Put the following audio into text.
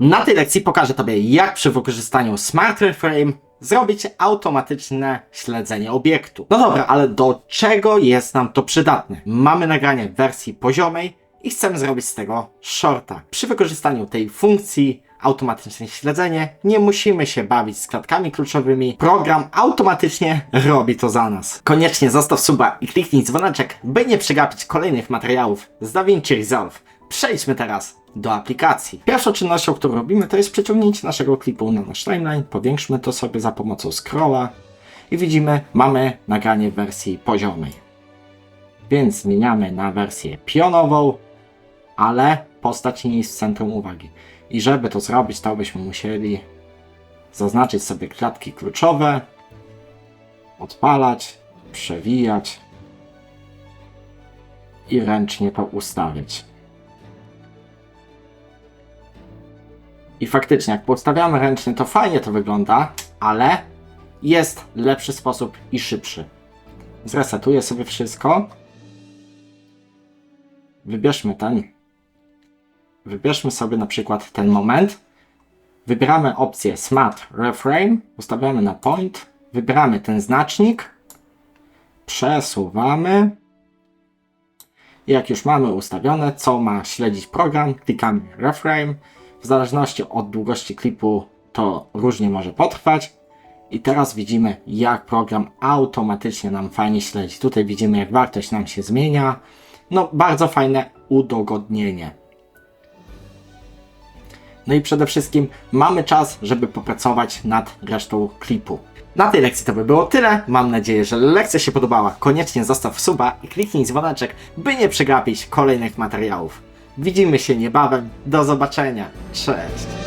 Na tej lekcji pokażę Tobie, jak przy wykorzystaniu Smart Reframe zrobić automatyczne śledzenie obiektu. No dobra, ale do czego jest nam to przydatne? Mamy nagranie w wersji poziomej i chcemy zrobić z tego shorta. Przy wykorzystaniu tej funkcji automatyczne śledzenie nie musimy się bawić z klatkami kluczowymi. Program automatycznie robi to za nas. Koniecznie zostaw suba i kliknij dzwoneczek, by nie przegapić kolejnych materiałów z DaVinci Resolve. Przejdźmy teraz do aplikacji. Pierwszą czynnością, którą robimy, to jest przeciągnięcie naszego klipu na nasz timeline. Powiększmy to sobie za pomocą scrolla i widzimy, mamy nagranie w wersji poziomej. Więc zmieniamy na wersję pionową, ale postać nie jest w centrum uwagi. I żeby to zrobić, to byśmy musieli zaznaczyć sobie klatki kluczowe, odpalać, przewijać i ręcznie to ustawiać. I faktycznie, jak postawiamy ręcznie, to fajnie to wygląda, ale jest lepszy sposób i szybszy. Zresetuję sobie wszystko. Wybierzmy ten. Wybierzmy sobie na przykład ten moment. Wybieramy opcję Smart Reframe, ustawiamy na point, wybieramy ten znacznik, przesuwamy. Jak już mamy ustawione, co ma śledzić program, klikamy Reframe. W zależności od długości klipu to różnie może potrwać. I teraz widzimy, jak program automatycznie nam fajnie śledzi. Tutaj widzimy, jak wartość nam się zmienia. No, bardzo fajne udogodnienie. No i przede wszystkim mamy czas, żeby popracować nad resztą klipu. Na tej lekcji to by było tyle. Mam nadzieję, że lekcja się podobała. Koniecznie zostaw suba i kliknij dzwoneczek, by nie przegapić kolejnych materiałów. Widzimy się niebawem. Do zobaczenia. Cześć.